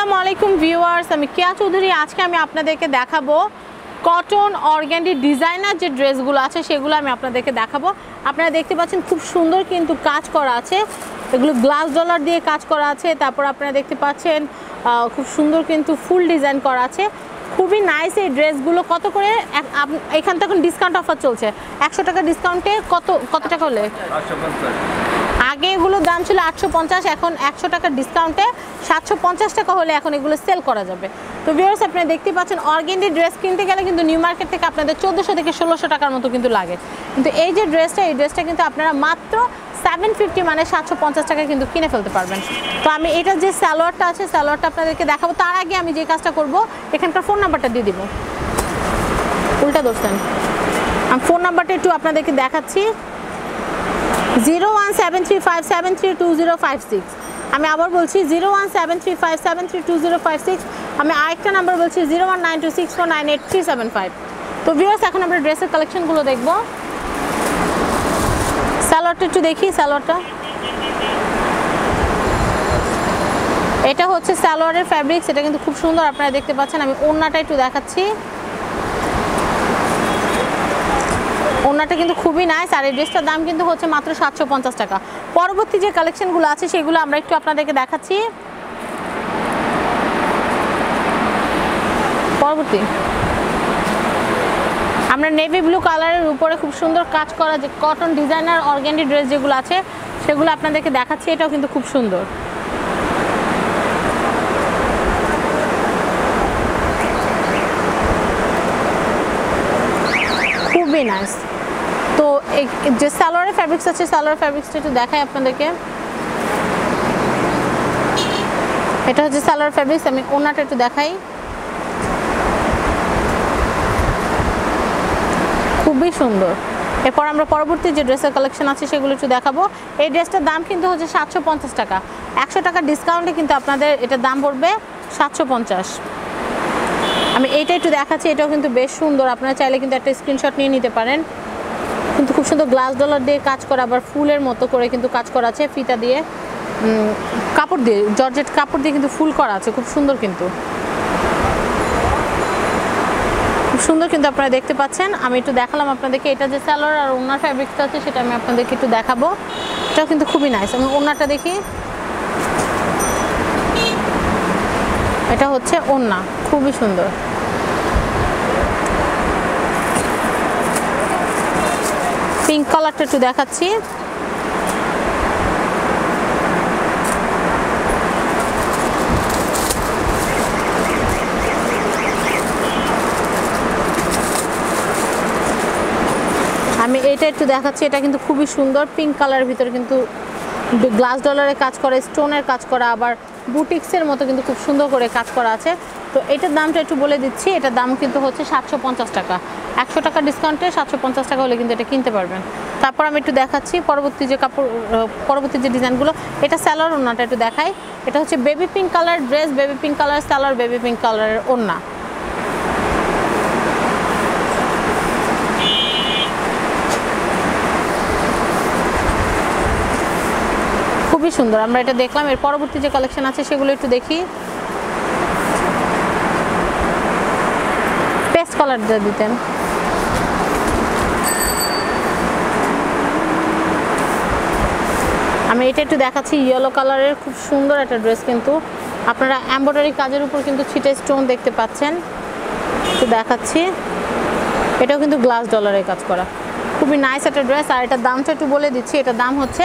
আসসালামু আলাইকুম ভিউয়ার্স, আমি কেয়া চৌধুরী। আজকে আমি আপনাদেরকে দেখাবো কটন অর্গ্যান্ডি ডিজাইনার যে ড্রেসগুলো আছে, সেগুলো আমি আপনাদেরকে দেখাবো। আপনারা দেখতে পাচ্ছেন খুব সুন্দর কিন্তু কাজ করা আছে। এগুলো গ্লাস ডলার দিয়ে কাজ করা আছে। তারপর আপনারা দেখতে পাচ্ছেন খুব সুন্দর কিন্তু ফুল ডিজাইন করা আছে। খুবই নাইস এই ড্রেসগুলো। কত করে? এখান থেকে ডিসকাউন্ট অফার চলছে। একশো টাকা ডিসকাউন্টে কত কত টাকা হলে? আগে এগুলোর দাম ছিল আটশো পঞ্চাশ, এখন একশো টাকার ডিসকাউন্টে সাতশো পঞ্চাশ টাকা হলে এখন এগুলো সেল করা যাবে। তো ভিউয়ার্স আপনারা দেখতে পাচ্ছেন অর্গেন্ডি ড্রেস কিনতে গেলে কিন্তু নিউ মার্কেট থেকে আপনাদের চোদ্দোশো থেকে ষোলোশো টাকার মতো কিন্তু লাগে। কিন্তু এই যে ড্রেসটা এই ড্রেসটা কিন্তু আপনারা মাত্র সেভেন ফিফটি মানে সাতশো পঞ্চাশ টাকায় কিন্তু কিনে ফেলতে পারবেন। তো আমি এটার যে স্যালোয়ারটা আছে স্যালোয়ারটা আপনাদেরকে দেখাবো। তার আগে আমি যে কাজটা করব, এখানকার ফোন নাম্বারটা দিয়ে দিব। উল্টা দোষেন আমি ফোন নাম্বারটা একটু আপনাদেরকে দেখাচ্ছি। Zero one seven three five seven three two zero five six. আমি আবার বলছি zero one seven three five seven three two zero five six, আমি আরেকটা নাম্বার বলছি zero one nine two six four nine eight three seven five. তো viewers এখন আমরা ড্রেসের কালেকশনগুলো দেখব। স্যালোয়ারটা একটু দেখি স্যালোয়ারটা এটা হচ্ছে স্যালোয়ারের ফ্যাব্রিক্স এটা কিন্তু খুব সুন্দর আপনারা দেখতে পাচ্ছেন। আমি ওড়নাটা একটু দেখাচ্ছি। ওনাটা কিন্তু খুবই নাইস আর এই ড্রেসটার দাম কিন্তু হচ্ছে মাত্র সাতশো পঞ্চাশ টাকা। পরবর্তী যে কালেকশনগুলো আছে, সেগুলো আমরা একটু আপনাদেরকে দেখাচ্ছি। পরবর্তী। আমরা নেভি ব্লু কালারের উপরে খুব সুন্দর কাজ করা যে কটন ডিজাইনার অর্গ্যান্ডি ড্রেস যেগুলো আছে, সেগুলো আপনাদেরকে দেখাচ্ছি, এটাও কিন্তু খুব সুন্দর। খুবই নাইস তো যে সালোয়ারের ফ্যাব্রিক্স আছে সালোয়ার ফ্যাব্রিক্সটা একটু দেখাই আপনাদেরকে। এটা হচ্ছে সালোয়ার ফ্যাব্রিক্স আমি ওনাটা একটু দেখাই। খুবই সুন্দর। এরপর আমরা পরবর্তী যে ড্রেসের কালেকশন আছে, সেগুলো একটু দেখাবো। এই ড্রেসটার দাম কিন্তু হচ্ছে সাতশো পঞ্চাশ টাকা। একশো টাকা ডিসকাউন্টে কিন্তু আপনাদের এটার দাম পড়বে সাতশো পঞ্চাশ। আমি এইটা একটু দেখাচ্ছি, এটাও কিন্তু বেশ সুন্দর। আপনারা চাইলে কিন্তু একটা স্ক্রিনশট নিয়ে নিতে পারেন। কিন্তু খুব সুন্দর গ্লাস ডলার দিয়ে কাজ করা, আবার ফুলের মতো করে কিন্তু কাজ করা আছে, ফিতা দিয়ে। কাপড় দিয়ে, জর্জেট কাপড় দিয়ে কিন্তু ফুল করা আছে, খুব সুন্দর কিন্তু। খুব সুন্দর কিন্তু আপনারা দেখতে পাচ্ছেন। আমি একটু দেখালাম আপনাদেরকে, এটা যে স্যালোয়ার আর ওনার ফ্যাব্রিকটা আছে, সেটা আমি আপনাদেরকে একটু দেখাবো। এটাও কিন্তু খুবই নাইস আমি ওনারটা দেখি। এটা হচ্ছে ওন্না খুবই সুন্দর। পিঙ্ক কালারটা একটু দেখাচ্ছি। আমি এটা একটু দেখাচ্ছি, এটা কিন্তু খুবই সুন্দর পিঙ্ক কালারের ভিতরে কিন্তু গ্লাস ডলারের কাজ করা, স্টোনের কাজ করা, আবার বুটিক্সের মতো কিন্তু খুব সুন্দর করে কাজ করা আছে। তো এটার দামটা একটু বলে দিচ্ছি। এটার দাম কিন্তু হচ্ছে সাতশো পঞ্চাশ টাকা। একশো টাকা ডিসকাউন্টে সাতশো পঞ্চাশ টাকা হলে কিন্তু এটা কিনতে পারবেন। তারপর আমি একটু দেখাচ্ছি পরবর্তী যে কাপড় পরবর্তী যে ডিজাইনগুলো, এটা স্যালোয়ার ওনাটা একটু দেখাই। এটা হচ্ছে baby pink colour dress baby pink colour salwar baby pink কালারের ওড়না। খুবই সুন্দর। আমরা এটা দেখলাম। এর পরবর্তী যে কালেকশন আছে, সেগুলো একটু দেখি। পেস্ট কালার দিয়ে দিতেন। আমি এটা একটু দেখাচ্ছি ইয়েলো কালারের খুব সুন্দর একটা ড্রেস কিন্তু। আপনারা এমব্রয়ডারি কাজের উপর কিন্তু ছিটে স্টোন দেখতে পাচ্ছেন। একটু দেখাচ্ছি। এটাও কিন্তু গ্লাস ডলারের কাজ করা। খুবই নাইস একটা ড্রেস আর এটার দামটা একটু বলে দিচ্ছি। এটার দাম হচ্ছে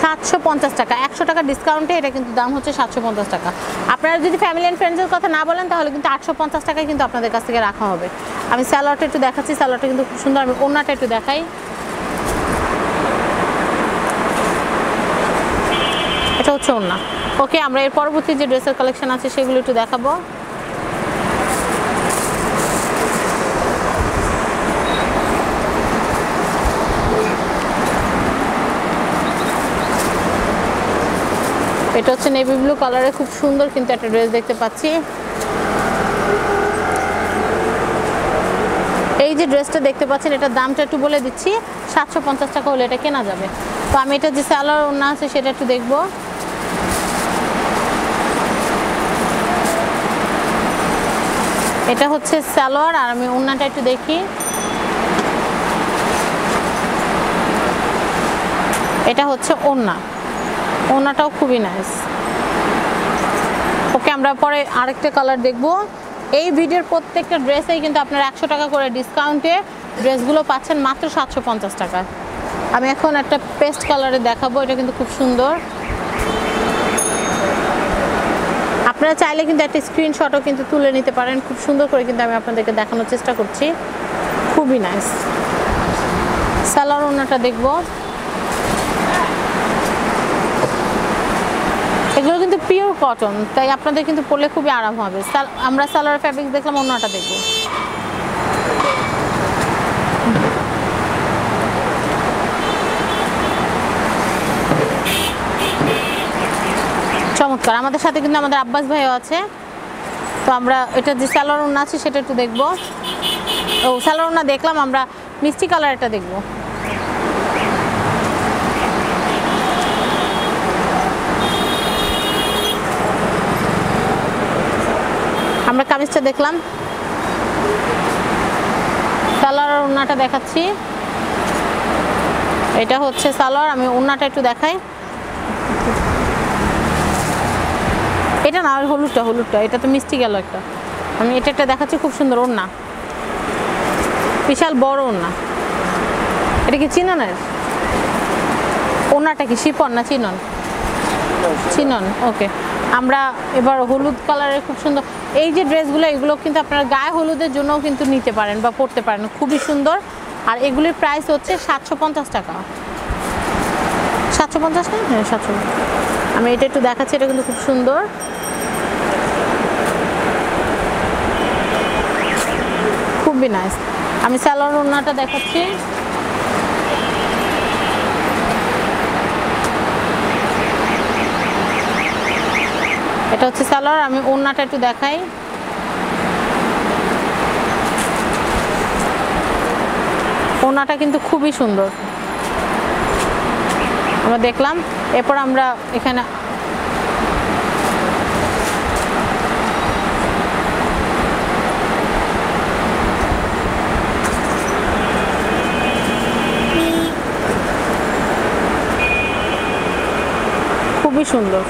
সাতশো পঞ্চাশ টাকা। একশো টাকা ডিসকাউন্টে এটা কিন্তু দাম হচ্ছে সাতশো পঞ্চাশ টাকা। আপনারা যদি ফ্যামিলি অ্যান্ড ফ্রেন্ডসের কথা না বলেন, তাহলে কিন্তু আটশো পঞ্চাশ টাকায় কিন্তু আপনাদের কাছ থেকে রাখা হবে। আমি স্যালোয়ারটা একটু দেখাচ্ছি স্যালোয়ারটা কিন্তু খুব সুন্দর। আমি ওনাটা একটু দেখাই। এটা হচ্ছে ওনা ওকে আমরা এর পরবর্তী যে ড্রেসের কালেকশন আছে, সেগুলো একটু দেখাবো। এটা হচ্ছে নেভি ব্লু কালারে খুব সুন্দর কিন্তু একটা ড্রেস দেখতে পাচ্ছি। এই যে ড্রেসটা দেখতে পাচ্ছেন, এটার দামটা একটু বলে দিচ্ছি, সাতশো পঞ্চাশ টাকা হলে এটা কেনা যাবে। তো আমি এটা যে স্যালোয়ার ওনা আছে, সেটা একটু দেখব। এটা হচ্ছে সালোয়ার আর আমি ওন্নাটা একটু দেখি। এটা হচ্ছে ওন্না ওন্নাটাও খুবই নাইস ওকে আমরা পরে আরেকটা কালার দেখব। এই ভিডিওর প্রত্যেকটা ড্রেসেই কিন্তু আপনারা একশো টাকা করে ডিসকাউন্টে ড্রেসগুলো পাচ্ছেন মাত্র সাতশো পঞ্চাশ টাকা। আমি এখন একটা পেস্ট কালারে দেখাবো, এটা কিন্তু খুব সুন্দর। আপনারা চাইলে কিন্তু একটা স্ক্রিনশটও কিন্তু তুলে নিতে পারেন। খুব সুন্দর করে কিন্তু আমি আপনাদেরকে দেখানোর চেষ্টা করছি। খুবই নাইস সালোয়ার ওনাটা দেখব। এগুলো কিন্তু পিওর কটন তাই আপনাদের কিন্তু পরলে খুবই আরাম হবে। আমরা সালোয়ার ফ্যাব্রিক দেখলাম অন্যটা দেখব। চমৎকার। আমাদের সাথে কিন্তু আমাদের আব্বাস ভাইও আছে। তো আমরা এটা যে সালোয়ার ওনা আছে, সেটা একটু দেখব। ও, সালোয়ার ওনা দেখলাম, আমরা মিষ্টি কালার এটা দেখব। আমরা কামিজটা দেখলাম। সালোয়ার আর ওড়নাটা দেখাচ্ছি। এটা হচ্ছে সালোয়ার আমি ওড়নাটা একটু দেখাই। এটা না হলুদটা হলুদটা এটা তো মিষ্টি গেল একটা। আমি এটা একটা দেখাচ্ছি খুব সুন্দর ওড়না। বিশাল বড় ওড়না। এটা কি চিননের? ওড়নাটা কি শিপন না চিনন? চিনন ওকে। আমরা এবার হলুদ কালারের খুব সুন্দর এই যে ড্রেসগুলো, এগুলো কিন্তু আপনারা গায়ে হলুদের জন্যও কিন্তু নিতে পারেন বা পরতে পারেন। খুবই সুন্দর। আর এগুলির প্রাইস হচ্ছে সাতশো পঞ্চাশ টাকা। সাতশো পঞ্চাশ না? হ্যাঁ সাতশো। আমি এটা একটু দেখাচ্ছি, এটা কিন্তু খুব সুন্দর। খুবই নাইস আমি স্যালোয়ার ওড়নাটা দেখাচ্ছি। এটা হচ্ছে সালোয়ার, আমি ওড়নাটা একটু দেখাই। ওড়নাটা কিন্তু খুবই সুন্দর। আমরা দেখলাম, এরপর আমরা এখানে খুবই সুন্দর।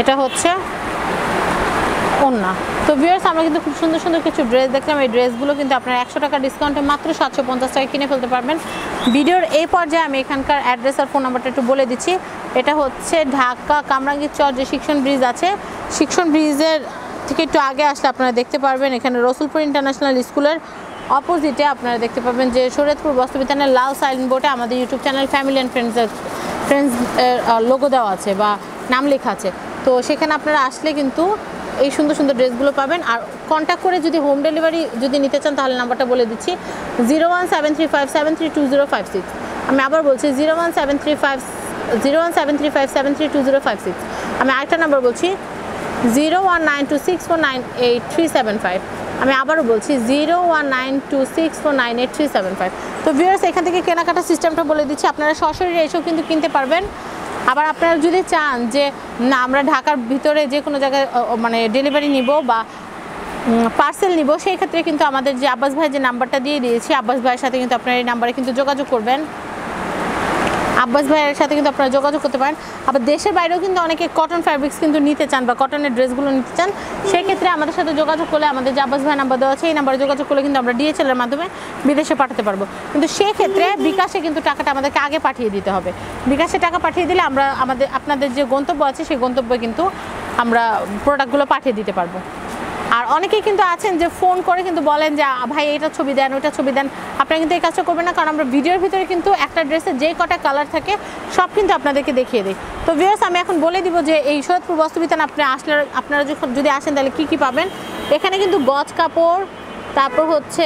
এটা হচ্ছে ওন্না তো ভিউয়ার্স আমরা কিন্তু খুব সুন্দর সুন্দর কিছু ড্রেস দেখলাম। এই ড্রেসগুলো কিন্তু আপনারা একশো টাকা ডিসকাউন্টে মাত্র সাতশো পঞ্চাশ টাকা কিনে ফেলতে পারবেন। ভিডিওর এই পর্যায়ে আমি এখানকার অ্যাড্রেস আর ফোন নাম্বারটা একটু বলে দিচ্ছি। এটা হচ্ছে ঢাকা কামরাঙ্গীর চর যে শিক্ষণ ব্রিজ আছে। শিক্ষণ ব্রিজের থেকে একটু আগে আসলে আপনারা দেখতে পারবেন, এখানে রসুলপুর ইন্টারন্যাশনাল স্কুলের অপোজিটে আপনারা দেখতে পাবেন যে শরীয়তপুর বস্ত্রবিতানের লাল সাইন বোর্ডে আমাদের ইউটিউব চ্যানেল ফ্যামিলি অ্যান্ড ফ্রেন্ডসের ফ্রেন্ডস লোগো দেওয়া আছে বা নাম লেখা আছে। তো সেখানে আপনারা আসলে কিন্তু এই সুন্দর সুন্দর ড্রেসগুলো পাবেন। আর কন্ট্যাক্ট করে যদি হোম ডেলিভারি যদি নিতে চান, তাহলে নাম্বারটা বলে দিচ্ছি zero one seven three five seven three two zero five six আমি আবার বলছি zero one seven three five zero one seven three five seven three two zero five six আমি আরেকটা নাম্বার বলছি zero one nine two six four nine eight three seven five আমি আবারও বলছি zero one nine two six four nine eight three seven five তো viewers এখান থেকে কেনাকাটা সিস্টেমটা বলে দিচ্ছি, আপনারা সরাসরি এসেও কিন্তু কিনতে পারবেন। আবার আপনারা যদি চান যে, না, আমরা ঢাকার ভিতরে যে কোনো জায়গায় মানে ডেলিভারি নিব বা পার্সেল নিব, সেই ক্ষেত্রে কিন্তু আমাদের যে আব্বাস ভাই যে নাম্বারটা দিয়ে দিয়েছি, আব্বাস ভাইয়ের সাথে কিন্তু আপনারা এই নাম্বারে কিন্তু যোগাযোগ করবেন। আব্বাস ভাইয়ের সাথে কিন্তু আপনারা যোগাযোগ করতে পারেন। আবার দেশের বাইরেও কিন্তু অনেকে কটন ফ্যাব্রিক্স কিন্তু নিতে চান বা কটনের ড্রেসগুলো নিতে চান, সেক্ষেত্রে আমাদের সাথে যোগাযোগ করলে আমাদের যে আব্বাস ভাই নাম্বার দেওয়া আছে, এই নাম্বারে যোগাযোগ করলে কিন্তু আমরা ডিএচএলের মাধ্যমে বিদেশে পাঠাতে পারব। কিন্তু সেক্ষেত্রে বিকাশে কিন্তু টাকাটা আমাদেরকে আগে পাঠিয়ে দিতে হবে। বিকাশে টাকা পাঠিয়ে দিলে আমরা আমাদের, আপনাদের যে গন্তব্য আছে, সেই গন্তব্যে কিন্তু আমরা প্রোডাক্টগুলো পাঠিয়ে দিতে পারব। আর অনেকেই কিন্তু আছেন যে ফোন করে কিন্তু বলেন যে ভাই, এটা ছবি দেন, ওইটা ছবি দেন। আপনারা কিন্তু এই কাজটা করবেন না, কারণ আমরা ভিডিওর ভিতরে কিন্তু একটা ড্রেসের যে কটা কালার থাকে, সব কিন্তু আপনাদেরকে দেখিয়ে দিই। তো ভিউয়ার্স আমি এখন বলে দিব যে, এই সৈয়দপুর বস্ত্রবিতান আপনি আসলে, আপনারা যখন, যদি আসেন তাহলে কি কি পাবেন? এখানে কিন্তু গজ কাপড়, তারপর হচ্ছে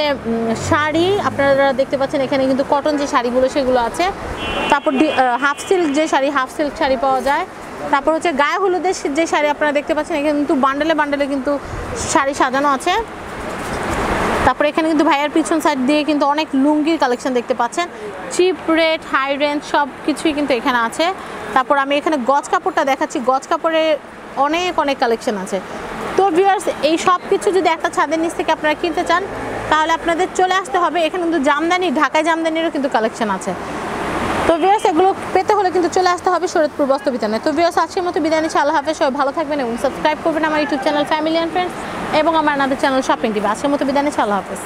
শাড়ি, আপনারা দেখতে পাচ্ছেন এখানে কিন্তু কটন যে শাড়িগুলো, সেগুলো আছে। তারপর হাফ সিল্ক যে শাড়ি হাফ সিল্ক শাড়ি পাওয়া যায়। তারপর হচ্ছে গায়ে হলুদের যে শাড়ি আপনারা দেখতে পাচ্ছেন, এখানে কিন্তু বান্ডেলে বান্ডেলে কিন্তু শাড়ি সাজানো আছে। তারপরে এখানে কিন্তু ভাইয়ার পিছন সাইড দিয়ে কিন্তু অনেক লুঙ্গির কালেকশন দেখতে পাচ্ছেন। চিপ রেট হাই রেঞ্জ সব কিছুই কিন্তু এখানে আছে। তারপর আমি এখানে গজ কাপড়টা দেখাচ্ছি। গজ কাপড়ের অনেক অনেক কালেকশন আছে। তো ভিউয়ার্স এই সব কিছু যদি একটা ছাদের নিচ থেকে আপনারা কিনতে চান, তাহলে আপনাদের চলে আসতে হবে। এখানে কিন্তু জামদানি, ঢাকায় জামদানিরও কিন্তু কালেকশন আছে। তো ভিউয়ার্স এগুলো কিন্তু চলে আসতে হবে শরৎপুর বস্ত্র বিধানে তো ভিওস আজকের মতো বিদায় নিচ্ছি। আল্লাহ হাফেজ, সবাই ভালো থাকবেন এবং সাবস্ক্রাইব করবেন আমার YouTube channel family and friends এবং আমার আমাদের চ্যানেল শপিং টিভি আজকের মতো বিদায় নিচ্ছি, আল্লাহ হাফেজ।